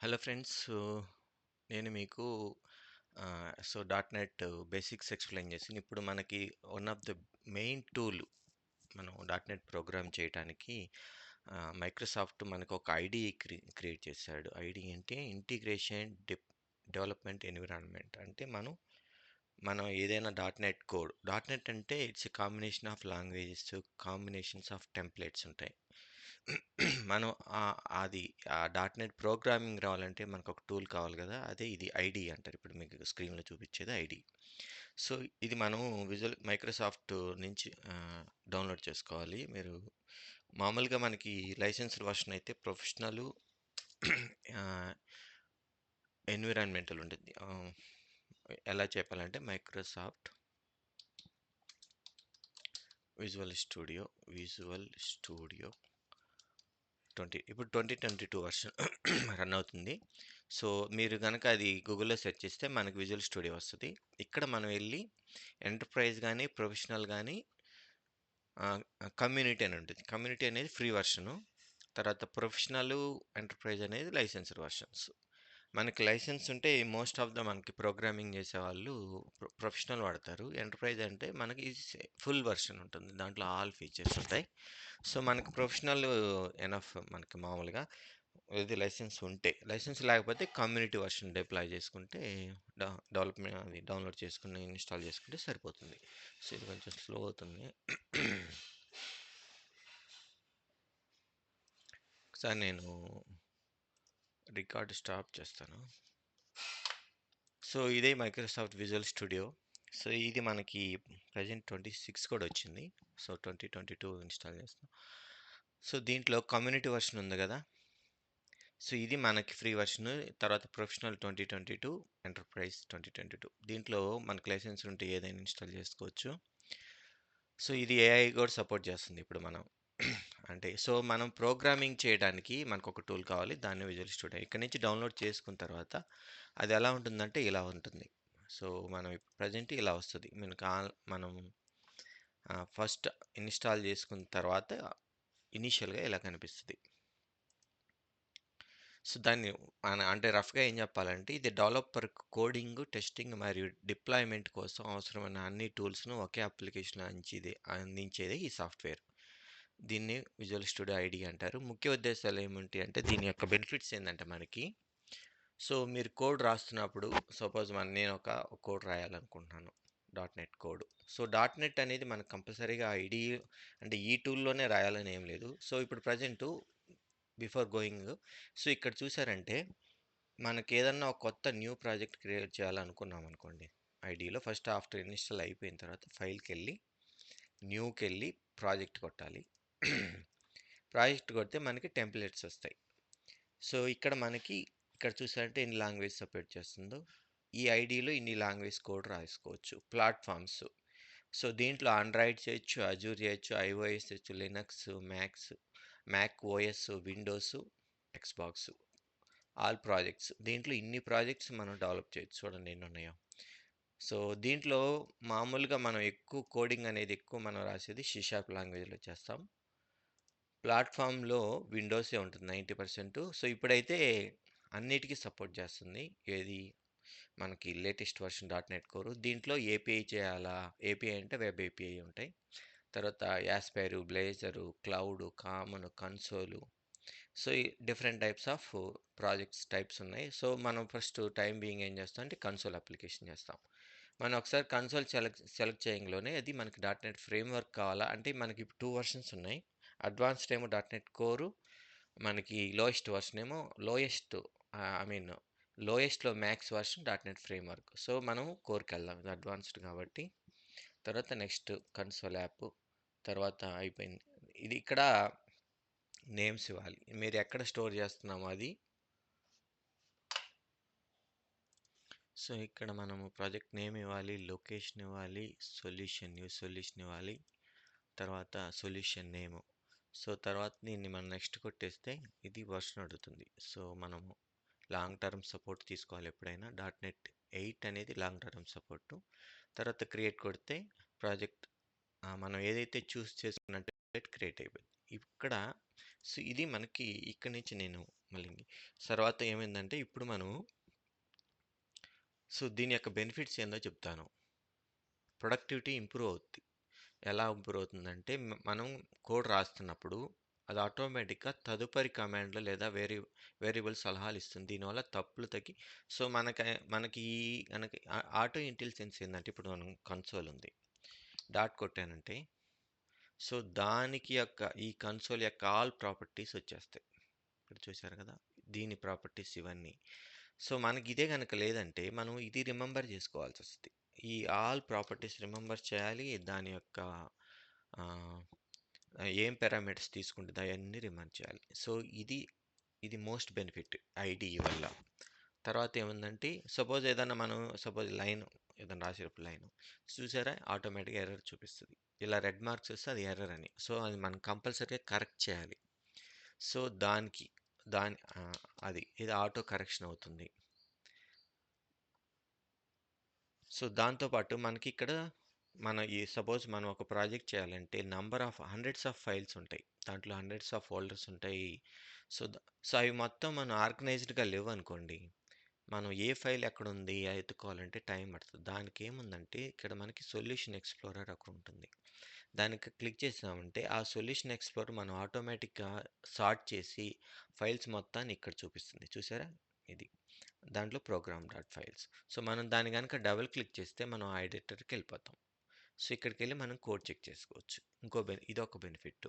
Hello friends. నేను మీకు so, dot net basics explain చేసింది ఇప్పుడు మనకి one of the main tool మనం డాట్ నెట్ ప్రోగ్రామ్ చేయడానికి మైక్రోసాఫ్ట్ మనకు ఒక క్రి క్రియేట్ చేశాడు. ఐడి అంటే ఇంటిగ్రేషన్ డెవలప్‌మెంట్ ఎన్విరాన్మెంట్. అంటే మనం, మనం ఏదైనా dot net code dot net అంటే it's a combination of languages, combinations of templates ఉంటాయి. మనం అది ఆ డాట్ నెట్ ప్రోగ్రామింగ్ రావాలంటే మనకు ఒక టూల్ కావాలి కదా అదే ఇది ఐడి అంటారు. ఇప్పుడు మీకు స్క్రీన్‌లో చూపించేది ఐడి సో, ఇది మనం విజువల్ మైక్రోసాఫ్ట్ నుంచి డౌన్‌లోడ్ చేసుకోవాలి. మీరు మామూలుగా మనకి లైసెన్స్డ్ వర్షన్ అయితే ప్రొఫెషనల్ ఎన్విరాన్మెంటల్ ఉంటుంది. ఎలా చెప్పాలంటే Microsoft visual studio, visual studio 20 ఇప్పుడు 2022 వర్షన్ రన్ అవుతుంది. సో, మీరు కనుక అది గూగుల్‌లో సెర్చ్ చేస్తే మనకు విజువల్ స్టూడియో వస్తుంది ఇక్కడ మనం వెళ్ళి ఎంటర్‌ప్రైజ్ కానీ ప్రొఫెషనల్ కానీ కమ్యూనిటీ అని ఉంటుంది. కమ్యూనిటీ అనేది ఫ్రీ వర్షను. తర్వాత ప్రొఫెషనల్ ఎంటర్‌ప్రైజ్ అనేది లైసెన్స్డ్ వర్షన్స్. మనకి లైసెన్స్ ఉంటే మోస్ట్ ఆఫ్ ద మనకి ప్రోగ్రామింగ్ చేసేవాళ్ళు ప్రొ ప్రొఫెషనల్ వాడతారు. ఎంటర్‌ప్రైజ్ అంటే మనకి ఫుల్ వర్షన్ ఉంటుంది. దాంట్లో ఆల్ ఫీచర్స్ ఉంటాయి. సో, మనకి ప్రొఫెషనల్ ఎనఫ్ మనకి మామూలుగా ఇది లైసెన్స్ ఉంటే. లైసెన్స్ లేకపోతే కమ్యూనిటీ వర్షన్ డిప్లాయ్ చేసుకుంటే డెవలప్‌మెంట్ అది డౌన్‌లోడ్ చేసుకుని ఇన్‌స్టాల్ చేసుకుంటే సరిపోతుంది. సో, ఇది కొంచెం స్లో అవుతుంది. ఒకసారి నేను రికార్డ్ స్టాప్ చేస్తాను. సో, ఇదే మైక్రోసాఫ్ట్ విజువల్ స్టూడియో. సో, ఇది మనకి ప్రెసెంట్ ట్వంటీ సిక్స్ కూడా వచ్చింది. సో, 2022 ఇన్‌స్టాల్ చేస్తాం. సో, దీంట్లో కమ్యూనిటీ వర్షన్ ఉంది కదా సో, ఇది మనకి ఫ్రీ వర్షన్ తర్వాత ప్రొఫెషనల్ 2022, ఎంటర్‌ప్రైజ్ 2022. దీంట్లో మనకు లైసెన్స్ ఉంటే ఏదైనా ఇన్‌స్టాల్ చేసుకోవచ్చు. సో, ఇది ఏఐ కూడా సపోర్ట్ చేస్తుంది ఇప్పుడు మనం. అంటే సో, మనం ప్రోగ్రామింగ్ చేయడానికి మనకు ఒక టూల్ కావాలి. దాన్ని విజువల్ స్టూడియో. ఇక్కడ నుంచి డౌన్‌లోడ్ చేసుకున్న తర్వాత అది ఎలా ఉంటుందంటే ఇలా ఉంటుంది. సో, మనం ప్రెజెంట్ ఇలా వస్తుంది మనకు మనం ఫస్ట్ ఇన్‌స్టాల్ చేసుకున్న తర్వాత ఇనీషియల్‌గా ఇలా కనిపిస్తుంది సో, దాన్ని అంటే రఫ్‌గా ఏం చెప్పాలంటే ఇది డెవలపర్ కోడింగ్, టెస్టింగ్ మరియు డిప్లాయ్‌మెంట్ కోసం అవసరమైన అన్ని టూల్స్‌ను ఒకే అప్లికేషన్ అందించేది అందించేది ఈ సాఫ్ట్‌వేర్. దీన్ని విజువల్ స్టూడియో ఐడి అంటారు. ముఖ్య ఉద్దేశాలు ఏమిటి అంటే దీని యొక్క బెనిఫిట్స్ ఏంటంటే మనకి సో, మీరు కోడ్ రాస్తున్నప్పుడు సపోజ్ మన నేను ఒక code రాయాలనుకుంటున్నాను. Dot net code. So, dot net అనేది మనకు కంపల్సరీగా ఐడి అంటే ఈ టూల్‌లోనే రాయాలని ఏం లేదు. సో, ఇప్పుడు ప్రెజెంటు బిఫోర్ గోయింగ్ సో, ఇక్కడ చూసారంటే మనకి ఏదన్నా ఒక కొత్త న్యూ ప్రాజెక్ట్ క్రియేట్ చేయాలనుకున్నాం అనుకోండి ఐడిలో ఫస్ట్ ఆఫ్టర్ ఇన్‌స్టాల్ అయిపోయిన తర్వాత ఫైల్కి వెళ్ళి న్యూకి వెళ్ళి ప్రాజెక్ట్ కొట్టాలి. ప్రాజెక్ట్ కొడితే మనకి టెంప్లెట్స్ వస్తాయి. సో, ఇక్కడ మనకి ఇక్కడ చూసారంటే ఎన్ని లాంగ్వేజ్ సపోర్ట్ చేస్తుందో. ఈ ఐడిలో ఇన్ని లాంగ్వేజ్ కోడ్ రాసుకోవచ్చు. ప్లాట్ఫామ్స్ సో, దీంట్లో ఆండ్రాయిడ్ చేయొచ్చు, అజూర్ చేయొచ్చు, ఐఓఎస్ చేయొచ్చు, Linux, Macs, Mac OS, Windows, Xbox. All projects. దీంట్లో ఇన్ని ప్రాజెక్ట్స్ మనం డెవలప్ చేయొచ్చు. చూడండి ఎన్నున్నాయో. సో, దీంట్లో మామూలుగా మనం ఎక్కువ కోడింగ్ అనేది ఎక్కువ మనం రాసేది షిషాప్ లాంగ్వేజ్‌లో చేస్తాం. ప్లాట్ఫామ్లో విండోసే ఉంటుంది 90%. సో, ఇప్పుడైతే అన్నిటికీ సపోర్ట్ చేస్తుంది. ఏది మనకి లేటెస్ట్ వర్షన్ డాట్ నెట్ కోరు దీంట్లో ఏపీఐ చేయాలా? ఏపీఐ అంటే వెబ్ ఏపీఐ ఉంటాయి. తర్వాత aspire Blazor cloud, common, console so, ఈ different types of projects types ఉన్నాయి. సో, మనం ఫస్ట్ టైం బీయింగ్ ఏం చేస్తాం అంటే కన్సోల్ అప్లికేషన్ చేస్తాం. మనం ఒకసారి కన్సోల్ సెలెక్ట్ సెలెక్ట్ చేయంగానే అది మనకి డాట్ నెట్ ఫ్రేమ్‌వర్క్ కావాలా అంటే మనకి టూ వర్షన్స్ ఉన్నాయి. అడ్వాన్స్డ్ ఏమో డాట్ నెట్ కోరు మనకి లోయెస్ట్ వర్షన్ ఏమో lowest I mean లోయెస్ట్‌లో max version dot net framework. So, మనం కోర్‌కెళ్దాం. ఇది అడ్వాన్స్డ్ కాబట్టి. తర్వాత నెక్స్ట్ కన్సోల్ యాప్. తర్వాత అయిపోయింది. ఇది ఇక్కడ నేమ్స్ ఇవ్వాలి. మీరు ఎక్కడ స్టోర్ చేస్తున్నామో అది సో, ఇక్కడ మనము ప్రాజెక్ట్ నేమ్ ఇవ్వాలి, లొకేషన్ ఇవ్వాలి, సొల్యూషన్ న్యూ సొల్యూషన్ ఇవ్వాలి. తర్వాత సొల్యూషన్ నేమ్. సో, తర్వాత దీన్ని మనం నెక్స్ట్ కొట్టేస్తే ఇది వర్షన్ అడుగుతుంది. సో, మనము లాంగ్ టర్మ్ సపోర్ట్ తీసుకోవాలి ఎప్పుడైనా. డాట్ నెట్ ఎయిట్ అనేది లాంగ్ టర్మ్ సపోర్టు. తర్వాత క్రియేట్ కొడితే ప్రాజెక్ట్ మనం ఏదైతే చూస్ చేసుకున్న క్రియేట్ అయిపోయింది. ఇక్కడ సో, ఇది మనకి ఇక్కడి నుంచి నేను మళ్ళీ తర్వాత ఏమైందంటే ఇప్పుడు మనం సో దీని యొక్క బెనిఫిట్స్ ఏందో చెప్తాను ప్రొడక్టివిటీ ఇంప్రూవ్ అవుద్ది ఎలా ఇంప్రూవ్ అవుతుందంటే మనం కోడ్ రాస్తున్నప్పుడు అది ఆటోమేటిక్గా తదుపరి కమాండ్లు లేదా వేరి వేరియబుల్ సలహాలు ఇస్తుంది. దీనివల్ల తప్పులు తగ్గి సో మనకి మనకి ఈ మనకి ఆటో ఇంటెలిజెన్స్ ఏంటంటే ఇప్పుడు మనం కన్సోల్ ఉంది. డాట్ కొట్టానంటే సో దానికి యొక్క ఈ కన్సోల్ యొక్క ఆల్ ప్రాపర్టీస్ వచ్చేస్తాయి. ఇక్కడ చూశారు కదా దీని ప్రాపర్టీస్ ఇవన్నీ. సో మనకి ఇదే కనుక లేదంటే మనం ఇది రిమెంబర్ చేసుకోవాల్సి వస్తుంది ఈ ఆల్ ప్రాపర్టీస్ రిమెంబర్ చేయాలి. దాని యొక్క ఏం పారామీటర్స్ తీసుకుంటుంది అవన్నీ రిమెంబర్ చేయాలి. సో ఇది ఇది మోస్ట్ బెనిఫిట్ ఐడి వల్ల. తర్వాత ఏముందంటే సపోజ్ ఏదైనా మనం సపోజ్ లైన్ ఏదైనా రాసేటప్పుడు లైన్ చూసారా? ఆటోమేటిక్గా ఎర్రర్ చూపిస్తుంది. ఇలా రెడ్ మార్క్స్ వస్తే అది ఎర్రర్ అని. సో అది మనం కంపల్సరీగా కరెక్ట్ చేయాలి. సో దానికి దాని అది ఇది ఆటో కరెక్షన్ అవుతుంది. సో దాంతోపాటు మనకి ఇక్కడ మన ఈ సపోజ్ మనం ఒక ప్రాజెక్ట్ చేయాలంటే number of hundreds of files ఉంటాయి. దాంట్లో హండ్రెడ్స్ ఆఫ్ ఫోల్డర్స్ ఉంటాయి. సో సో అవి మొత్తం మనం ఆర్గనైజ్డ్గా లేవు అనుకోండి మనం ఏ ఫైల్ ఎక్కడ ఉంది ఎత్తుకోవాలంటే టైం పడుతుంది. దానికి ఏముందంటే ఇక్కడ మనకి సొల్యూషన్ ఎక్స్ప్లోరర్ అక్కడ ఉంటుంది. దానికి క్లిక్ చేసామంటే ఆ సొల్యూషన్ ఎక్స్ప్లోరర్ మనం ఆటోమేటిక్గా సార్ట్ చేసి ఫైల్స్ మొత్తాన్ని ఇక్కడ చూపిస్తుంది. చూసారా? ఇది. దాంట్లో ప్రోగ్రామ్ డాట్ ఫైల్స్. సో మనం దాని కనుక డబుల్ క్లిక్ చేస్తే మనం ఆ ఎడిటర్కి వెళ్ళిపోతాం. సో ఇక్కడికి వెళ్ళి మనం కోడ్ చెక్ చేసుకోవచ్చు. ఇంకో బెన్ ఇది ఒక బెనిఫిట్.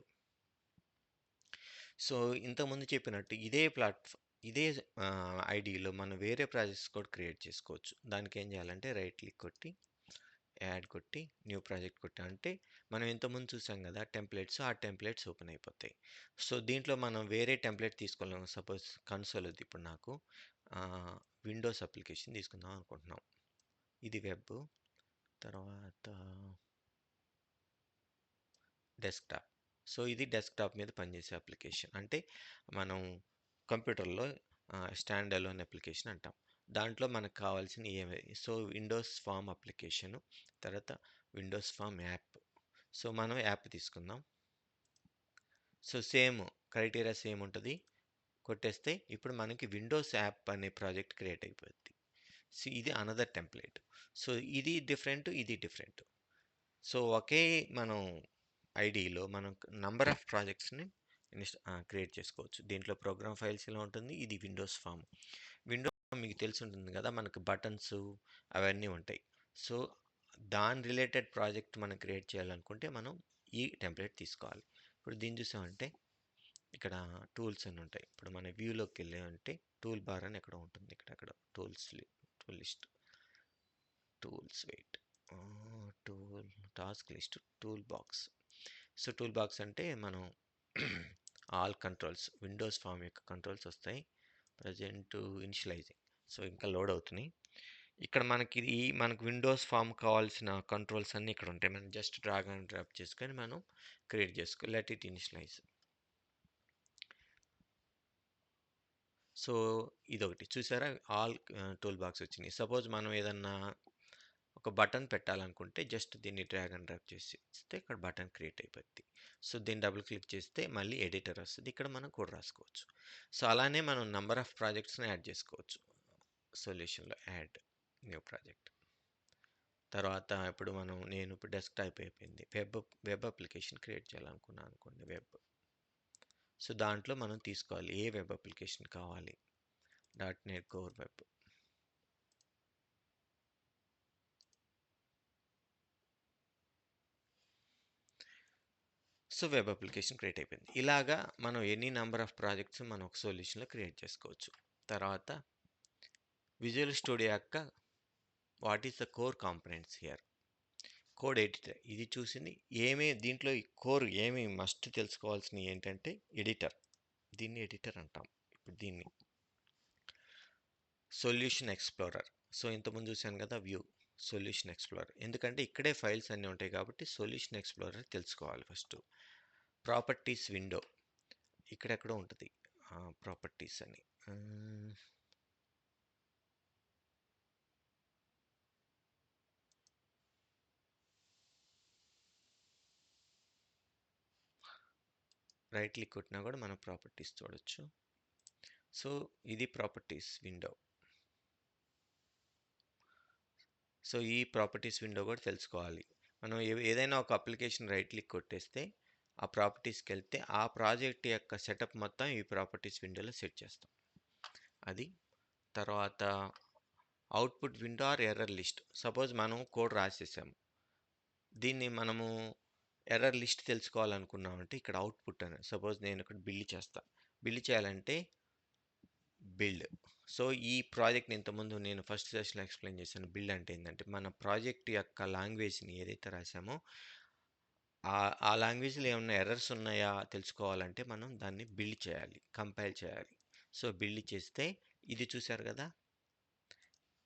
సో ఇంతకుముందు చెప్పినట్టు ఇదే ప్లాట్ఫామ్ ఇదే ఐడిలో మనం వేరే ప్రాజెక్ట్స్ కూడా క్రియేట్ చేసుకోవచ్చు. దానికి ఏం చేయాలంటే రైట్ క్లిక్ కొట్టి యాడ్ కొట్టి న్యూ ప్రాజెక్ట్ కొట్టి అంటే మనం ఇంతకుముందు చూసాం కదా టెంప్లెట్స్ ఆ టెంప్లెట్స్ ఓపెన్ అయిపోతాయి. సో దీంట్లో మనం వేరే టెంప్లెట్ తీసుకోలేము సపోజ్ కన్సోల్ ఉంది ఇప్పుడు నాకు. విండోస్ అప్లికేషన్ తీసుకుందాం అనుకుంటున్నాం. ఇది వెబ్ తర్వాత డెస్క్టాప్ సో ఇది డెస్క్టాప్ మీద పనిచేసే అప్లికేషన్ అంటే మనం కంప్యూటర్లో స్టాండ్ అలోన్ అప్లికేషన్ అంటాం. దాంట్లో మనకు కావాల్సిన ఏమి సో విండోస్ ఫామ్ అప్లికేషన్ తర్వాత విండోస్ ఫామ్ యాప్ సో మనం యాప్ తీసుకుందాం. సో సేమ్ క్రైటీరియా సేమ్ ఉంటుంది. కొట్టేస్తే ఇప్పుడు మనకి విండోస్ యాప్ అనే ప్రాజెక్ట్ క్రియేట్ అయిపోద్ది. సో ఇది అనదర్ టెంప్లెట్ సో ఇది డిఫరెంట్ ఇది డిఫరెంట్ సో ఒకే మనం ఐడిలో మనం నంబర్ ఆఫ్ ప్రాజెక్ట్స్ని క్రియేట్ చేసుకోవచ్చు. దీంట్లో ప్రోగ్రామ్ ఫైల్స్ ఇలా ఉంటుంది? ఇది విండోస్ ఫామ్ విండో మీకు తెలిసి ఉంటుంది కదా మనకు బటన్స్ అవన్నీ ఉంటాయి. సో దాని రిలేటెడ్ ప్రాజెక్ట్ మనం క్రియేట్ చేయాలనుకుంటే మనం ఈ టెంప్లెట్ తీసుకోవాలి. ఇప్పుడు దీన్ని చూసామంటే ఇక్కడ టూల్స్ అని ఉంటాయి. ఇప్పుడు మన వ్యూలోకి వెళ్ళామంటే టూల్ బార్ అని ఎక్కడ ఉంటుంది. ఇక్కడ అక్కడ tools tool list. Tools wait. Tool task list tool box. So tool box అంటే మనం ఆల్ కంట్రోల్స్ విండోస్ ఫామ్ యొక్క కంట్రోల్స్ వస్తాయి. Present initializing. సో ఇంకా లోడ్ అవుతున్నాయి. ఇక్కడ మనకి ఇది మనకు విండోస్ ఫామ్ కావాల్సిన కంట్రోల్స్ అన్నీ ఇక్కడ ఉంటాయి. మనం జస్ట్ డ్రాగ్ అండ్ డ్రాప్ చేసుకొని మనం క్రియేట్ చేసుకో లెట్ ఇట్ ఇనిషియలైజ్. సో ఇదొకటి. చూసారా? ఆల్ టూల్ బాక్స్ వచ్చినాయి. సపోజ్ మనం ఏదన్నా ఒక బటన్ పెట్టాలనుకుంటే జస్ట్ దీన్ని డ్రాగ్ అండ్ డ్రాప్ చేసి ఇస్తే ఇక్కడ బటన్ క్రియేట్ అయిపోద్ది. సో దీన్ని డబుల్ క్లిక్ చేస్తే మళ్ళీ ఎడిటర్ వస్తుంది. ఇక్కడ మనం కోడ్ రాసుకోవచ్చు. సో అలానే మనం నంబర్ ఆఫ్ ప్రాజెక్ట్స్ని యాడ్ చేసుకోవచ్చు. సొల్యూషన్లో యాడ్ న్యూ ప్రాజెక్ట్. తర్వాత ఇప్పుడు మనం నేను ఇప్పుడు డెస్క్టాప్ అయిపోయింది. వెబ్ వెబ్ అప్లికేషన్ క్రియేట్ చేయాలనుకున్నాను అనుకోండి. వెబ్ సో దాంట్లో మనం తీసుకోవాలి. ఏ వెబ్ అప్లికేషన్ కావాలి? Dot net core web. So web application create అయిపోయింది. ఇలాగా మనం ఎనీ నెంబర్ ఆఫ్ ప్రాజెక్ట్స్ మనం ఒక సొల్యూషన్లో క్రియేట్ చేసుకోవచ్చు. తర్వాత విజువల్ స్టూడియో యొక్క what is the core components here? Code editor. ఇది చూసింది. ఏమే దీంట్లో కోర్ ఏమి మస్ట్ తెలుసుకోవాల్సినవి ఏంటంటే ఎడిటర్. దీన్ని ఎడిటర్ అంటాం. ఇప్పుడు దీన్ని. Solution explorer. సో ఇంతకుముందు చూశాను కదా వ్యూ. Solution explorer. ఎందుకంటే ఇక్కడే ఫైల్స్ అన్నీ ఉంటాయి కాబట్టి సొల్యూషన్ ఎక్స్ప్లోరర్ తెలుసుకోవాలి ఫస్ట్. Properties window. ఇక్కడెక్కడో ఉంటుంది. ప్రాపర్టీస్ అని. రైట్ క్లిక్ కొట్టినా కూడా మనం ప్రాపర్టీస్ చూడొచ్చు. సో ఇది ప్రాపర్టీస్ విండో సో ఈ ప్రాపర్టీస్ విండో కూడా తెలుసుకోవాలి. మనం ఏదైనా ఒక అప్లికేషన్ రైట్ క్లిక్ కొట్టేస్తే ఆ ప్రాపర్టీస్కి వెళ్తే ఆ ప్రాజెక్ట్ యొక్క సెటప్ మొత్తం ఈ ప్రాపర్టీస్ విండోలో సెట్ చేస్తాం. అది తర్వాత output window or error list suppose మనం కోడ్ రాసేసాము. దీన్ని మనము ఎర్రర్ లిస్ట్ తెలుసుకోవాలనుకున్నామంటే ఇక్కడ అవుట్పుట్ అని సపోజ్ నేను ఇక్కడ బిల్డ్ చేస్తాను బిల్డ్ చేయాలంటే బిల్డ్. సో ఈ ప్రాజెక్ట్ ఇంతకుముందు నేను ఫస్ట్ సెషన్లో ఎక్స్ప్లెయిన్ చేశాను. బిల్డ్ అంటే ఏంటంటే మన ప్రాజెక్ట్ యొక్క లాంగ్వేజ్ని ఏదైతే రాసామో ఆ ఆ లాంగ్వేజ్లో ఏమైనా ఎర్రర్స్ ఉన్నాయా తెలుసుకోవాలంటే మనం దాన్ని బిల్డ్ చేయాలి కంపైల్ చేయాలి. సో బిల్డ్ చేస్తే ఇది చూశారు కదా?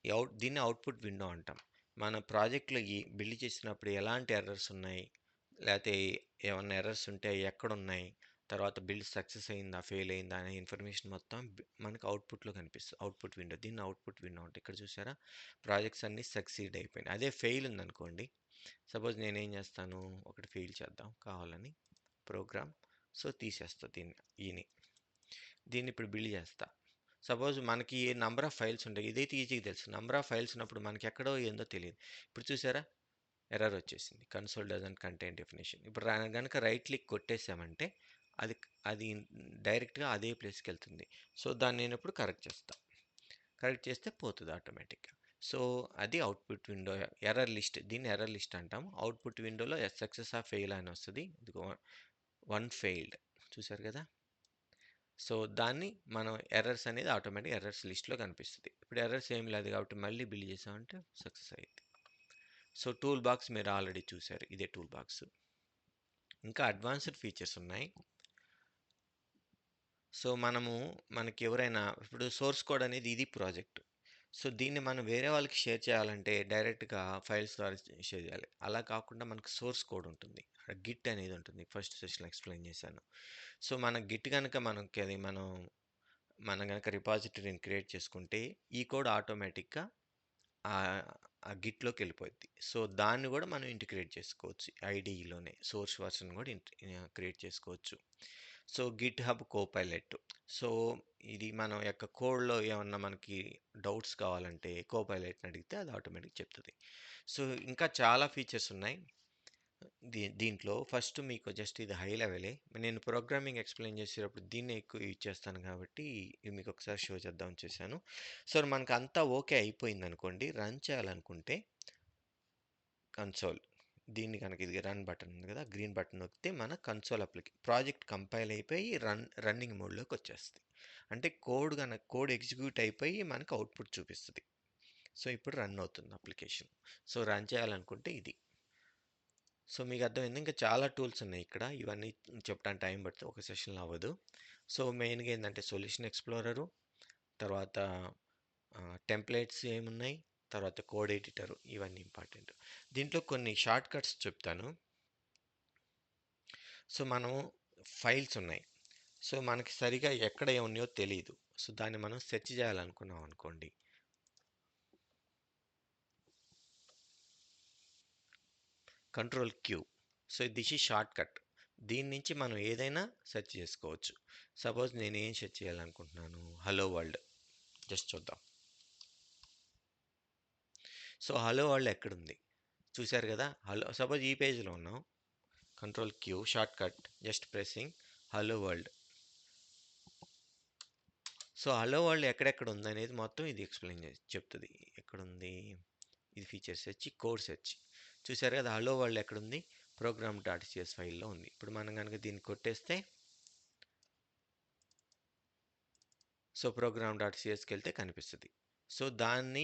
ఈ అవుట్ దీన్ని అవుట్పుట్ విండో అంటాం. మన ప్రాజెక్ట్లో ఈ బిల్డ్ చేసినప్పుడు ఎలాంటి ఎర్రర్స్ ఉన్నాయి? లేకపోతే ఏమన్నా ఎర్రర్స్ ఉంటే అవి ఎక్కడ ఉన్నాయి తర్వాత బిల్డ్ సక్సెస్ అయిందా? ఫెయిల్ అయిందా? అనే ఇన్ఫర్మేషన్ మొత్తం మనకు అవుట్పుట్లో కనిపిస్తుంది అవుట్పుట్ విండో దీన్ని అవుట్పుట్ విండో అంటే. ఇక్కడ చూసారా ప్రాజెక్ట్స్ అన్నీ సక్సీడ్ అయిపోయినాయి. అదే ఫెయిల్ ఉందనుకోండి సపోజ్ నేనేం చేస్తాను? ఒకటి ఫెయిల్ చేద్దాం కావాలని ప్రోగ్రామ్. సో తీసేస్తా దీన్ని ఈని. దీన్ని ఇప్పుడు బిల్డ్ చేస్తా. సపోజ్ మనకి నంబర్ ఆఫ్ ఫైల్స్ ఉంటాయి. ఇదైతే ఈజీగా తెలుసు. నంబర్ ఆఫ్ ఫైల్స్ ఉన్నప్పుడు మనకి ఎక్కడో ఏందో తెలియదు. ఇప్పుడు చూసారా ఎర్రర్ వచ్చేసింది కన్సోల్ డజన్ కంటైన్ డెఫినేషన్. ఇప్పుడు కనుక రైట్ క్లిక్ కొట్టేసామంటే అది అది డైరెక్ట్గా అదే ప్లేస్కి వెళ్తుంది సో దాన్ని నేను ఇప్పుడు కరెక్ట్ చేస్తాను కరెక్ట్ చేస్తే పోతుంది ఆటోమేటిక్గా. సో అది అవుట్పుట్ విండో ఎర్రర్ లిస్ట్ దీన్ని ఎర్రర్ లిస్ట్ అంటాం అవుట్పుట్ విండోలో సక్సెస్ ఆ ఫెయిల్ అని వస్తుంది. ఇదిగో వన్ ఫెయిల్డ్. చూసారు కదా? సో దాన్ని మనం ఎర్రర్స్ అనేది ఆటోమేటిక్ ఎర్రర్స్ లిస్ట్లో కనిపిస్తుంది. ఇప్పుడు ఎర్రర్స్ ఏం లేదు కాబట్టి మళ్ళీ బిల్ చేసామంటే సక్సెస్ అయ్యింది. సో టూల్ బాక్స్ మీరు ఆల్రెడీ చూసారు. ఇదే టూల్ బాక్స్. ఇంకా అడ్వాన్స్డ్ ఫీచర్స్ ఉన్నాయి. సో మనము మనకి ఎవరైనా ఇప్పుడు సోర్స్ కోడ్ అనేది ఇది ప్రాజెక్ట్. సో దీన్ని మనం వేరే వాళ్ళకి షేర్ చేయాలంటే డైరెక్ట్గా ఫైల్స్ ద్వారా షేర్ చేయాలి. అలా కాకుండా మనకు సోర్స్ కోడ్ ఉంటుంది. గిట్ అనేది ఉంటుంది. ఫస్ట్ సెషన్ ఎక్స్ప్లెయిన్ చేశాను. సో మన గిట్ కనుక మనకి అది మనం మనం కనుక రిపాజిటరీని క్రియేట్ చేసుకుంటే ఈ కోడ్ ఆటోమేటిక్గా ఆ గిట్లోకి వెళ్ళిపోద్ది సో దాన్ని కూడా మనం ఇంటిగ్రేట్ చేసుకోవచ్చు. ఐడిలోనే సోర్స్ వర్షన్ కూడా క్రియేట్ చేసుకోవచ్చు. So GitHub Copilot so ఇది మనం యొక్క కోడ్లో ఏమన్నా మనకి డౌట్స్ కావాలంటే కోపైలెట్ని అడిగితే అది ఆటోమేటిక్ చెప్తుంది. సో ఇంకా చాలా ఫీచర్స్ ఉన్నాయి. దీ దీంట్లో ఫస్ట్ మీకు జస్ట్ ఇది హై లెవెలే. నేను ప్రోగ్రామింగ్ ఎక్స్ప్లెయిన్ చేసేటప్పుడు దీన్ని ఎక్కువ యూజ్ చేస్తాను కాబట్టి మీకు ఒకసారి షో చేద్దాం చేశాను. సో మనకు అంతా ఓకే అయిపోయింది అనుకోండి రన్ చేయాలనుకుంటే కన్సోల్. దీన్ని కనుక ఇది రన్ బటన్ ఉంది కదా గ్రీన్ బటన్ నొక్కితే మన కన్సోల్ అప్లికే ప్రాజెక్ట్ కంపైల్ అయిపోయి రన్ రన్నింగ్ మోడ్లోకి వచ్చేస్తుంది. అంటే కోడ్ కనుక కోడ్ ఎగ్జిక్యూట్ అయిపోయి మనకు అవుట్పుట్ చూపిస్తుంది. సో ఇప్పుడు రన్ అవుతుంది అప్లికేషన్. సో రన్ చేయాలనుకుంటే ఇది. సో మీకు అర్థమైంది ఇంకా చాలా టూల్స్ ఉన్నాయి ఇక్కడ. ఇవన్నీ చెప్పడానికి టైం పడుతుంది ఒక సెషన్లో అవ్వదు. సో మెయిన్గా ఏంటంటే సొల్యూషన్ ఎక్స్ప్లోరరు తర్వాత టెంప్లెట్స్ ఏమున్నాయి తర్వాత కోడ్ ఎడిటరు ఇవన్నీ ఇంపార్టెంట్. దీంట్లో కొన్ని షార్ట్ కట్స్ చెప్తాను. సో మనము ఫైల్స్ ఉన్నాయి సో మనకి సరిగా ఎక్కడ ఉన్నాయో తెలియదు సో దాన్ని మనం సెర్చ్ చేయాలనుకున్నాం అనుకోండి కంట్రోల్ క్యూ. సో దిస్ ఈ షార్ట్ కట్. దీని నుంచి మనం ఏదైనా సెర్చ్ చేసుకోవచ్చు. సపోజ్ నేను ఏం సెర్చ్ చేయాలనుకుంటున్నాను? Hello world. జస్ట్ చూద్దాం. సో హలో వరల్డ్ ఎక్కడుంది? చూశారు కదా? హలో సపోజ్ ఈ పేజ్లో ఉన్నాం. Control Q shortcut just pressing hello world. So hello world ఎక్కడెక్కడ ఉంది అనేది మొత్తం ఇది ఎక్స్ప్లెయిన్ చేసి చెప్తుంది. ఎక్కడుంది? ఇది ఫీచర్స్ వచ్చి కోడ్ సెర్చ్. చూసారు కదా! హలో వరల్డ్ ఎక్కడుంది? ప్రోగ్రామ్ డాట్ సిఎస్ ఫైల్లో ఉంది. ఇప్పుడు మనం కనుక దీన్ని కొట్టేస్తే సో ప్రోగ్రామ్ డాట్ సిఎస్కి వెళ్తే కనిపిస్తుంది. సో దాన్ని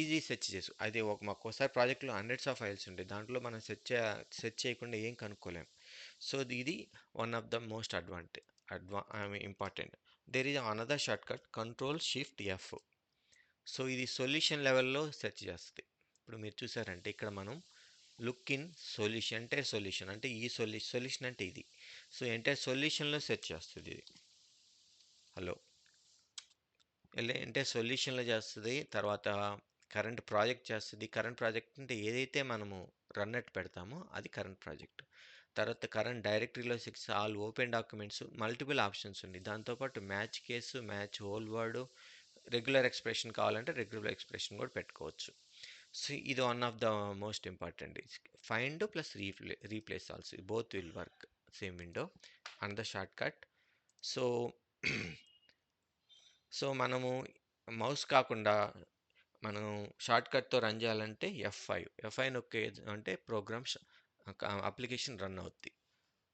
ఈజీ సెర్చ్ చేసు. అది ఒక మాకు ఒకసారి ప్రాజెక్ట్లో హండ్రెడ్స్ ఆఫ్ ఫైల్స్ ఉంటాయి దాంట్లో మనం సెర్చ్ సెర్చ్ చేయకుండా ఏం కనుక్కోలేం. సో ఇది one of the most advantage అడ్వా important. There is another shortcut control shift F. So ఇది సొల్యూషన్ లెవెల్లో సెర్చ్ చేస్తుంది. ఇప్పుడు మీరు చూసారంటే ఇక్కడ మనం లుక్ ఇన్ సొల్యూషన్ అంటే సొల్యూషన్ అంటే ఈ సొల్యూ సొల్యూషన్ అంటే ఇది. సో ఎంటైర్ సొల్యూషన్లో సెర్చ్ చేస్తుంది ఇది. హలో. అంటే సొల్యూషన్లో చేస్తుంది తర్వాత కరెంట్ ప్రాజెక్ట్ చేస్తుంది. కరెంట్ ప్రాజెక్ట్ అంటే ఏదైతే మనము రన్నట్టు పెడతామో అది కరెంట్ ప్రాజెక్ట్. తర్వాత కరెంట్ డైరెక్టరీలో six all open documents multiple options ఉంది దాంతోపాటు match case match whole word regular expression కావాలంటే రెగ్యులర్ ఎక్స్ప్రెషన్ కూడా పెట్టుకోవచ్చు. సో ఇది one of the most important find plus replay replace also both will work same window and the shortcut so so మనము mouse కాకుండా మనం షార్ట్ కట్తో run చేయాలంటే ఎఫ్ ఫైవ్ ఎఫ్ ఫైవ్ నొక్కే అంటే ప్రోగ్రామ్ అప్లికేషన్ రన్ అవుద్ది.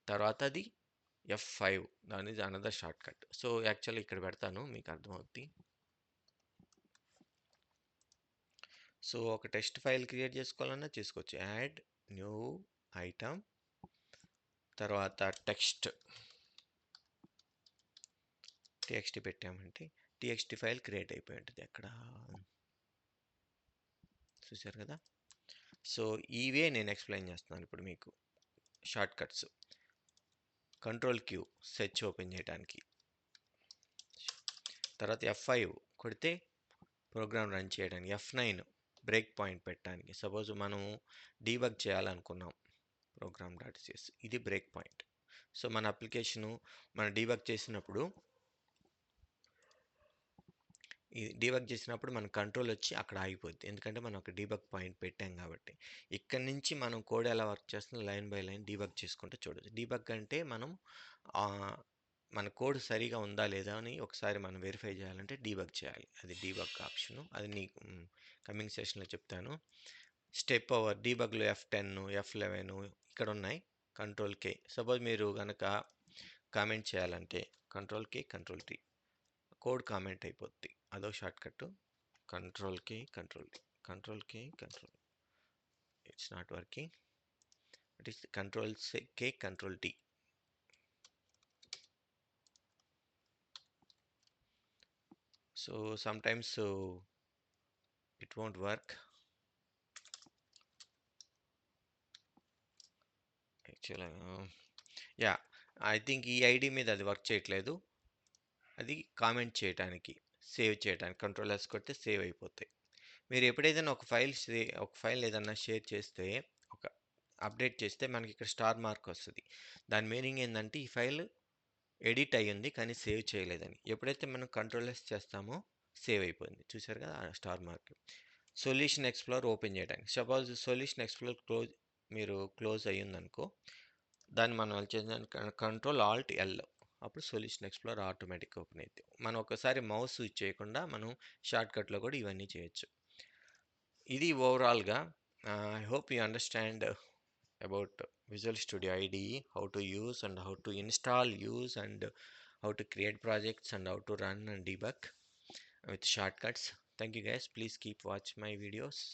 తర్వాత అది ఎఫ్ ఫైవ్ దాని another shortcut so actually ఇక్కడ పెడతాను. మీకు అర్థమవుద్ది. సో ఒక టెక్స్ట్ ఫైల్ క్రియేట్ చేసుకోవాలన్నా చేసుకోవచ్చు. Add new item. తర్వాత టెక్స్ట్. టీఎక్స్టీ పెట్టామంటే టీఎక్స్టీ ఫైల్ క్రియేట్ అయిపోయి ఉంటుంది అక్కడ. చూసారు కదా? సో ఇవే నేను ఎక్స్ప్లెయిన్ చేస్తున్నాను ఇప్పుడు మీకు. Shortcuts. Control Q search open చేయడానికి తర్వాత ఎఫ్ ఫైవ్ కొడితే ప్రోగ్రామ్ రన్ చేయడానికి. F nine. బ్రేక్ పాయింట్ పెట్టడానికి. సపోజ్ మనము డీబగ్ చేయాలనుకున్నాం ప్రోగ్రామ్ డాట్ సిఎస్ ఇది బ్రేక్ పాయింట్. సో మన అప్లికేషను మనం డీబగ్ చేసినప్పుడు ఈ డీబగ్ చేసినప్పుడు మన కంట్రోల్ వచ్చి అక్కడ ఆగిపోద్ది. ఎందుకంటే మనం ఒక డీబగ్ పాయింట్ పెట్టాం కాబట్టి. ఇక్కడ నుంచి మనం కోడ్ ఎలా వర్క్ చేస్తుందో లైన్ బై లైన్ డీబగ్ చేసుకుంటే చూడవచ్చు డీబగ్ అంటే మనం మన కోడ్ సరిగా ఉందా లేదా అని ఒకసారి మనం వెరిఫై చేయాలంటే డీబగ్ చేయాలి. అది డీబగ్ ఆప్షను. అది నీ కమింగ్ సెషన్లో చెప్తాను. స్టెప్ ఓవర్ డీబగ్లో ఎఫ్ టెన్ ఎఫ్ లెవెన్ ఇక్కడ ఉన్నాయి కంట్రోల్ కే. సపోజ్ మీరు కనుక కామెంట్ చేయాలంటే control K control T. Code comment అయిపోద్ది. అదో shortcut control K control T. Control K control it's not working. It is control K control T. So sometimes it won't work యాక్చువల్గా yeah I think ఈ IDE మీద అది work చేయట్లేదు. అది comment చేయడానికి save చేయడానికి కంట్రోల్ ఎస్ కొడితే save అయిపోతాయి. మీరు ఎప్పుడైతే ఒక ఫైల్ ఒక ఫైల్ ఏదన్నా షేర్ చేస్తే ఒక అప్డేట్ చేస్తే మనకి ఇక్కడ స్టార్ మార్క్ వస్తుంది. దాని మీనింగ్ ఏంటంటే ఈ ఫైల్ ఎడిట్ అయ్యింది కానీ సేవ్ చేయలేదని. ఎప్పుడైతే మనం కంట్రోల్ ఎస్ చేస్తామో సేవ్ అయిపోయింది చూసారు కదా! Star mark solution explore open చేయడానికి. సపోజ్ సొల్యూషన్ ఎక్స్ప్లోర్ క్లోజ్ మీరు క్లోజ్ అయ్యిందనుకో దాన్ని మనం వచ్చేసి కంట్రోల్ ఆల్ట్ ఎల్. అప్పుడు సొల్యూషన్ ఎక్స్ప్లోర్ ఆటోమేటిక్గా ఓపెన్ అవుతుంది మనం ఒకసారి మౌస్ స్విచ్ చేయకుండా మనం షార్ట్కట్లో కూడా ఇవన్నీ చేయొచ్చు. ఇది ఓవరాల్గా I hope you understand about Visual Studio IDE, how to use and how to install use and how to create projects and how to run and debug with shortcuts. Thank you guys. Please keep watch my videos.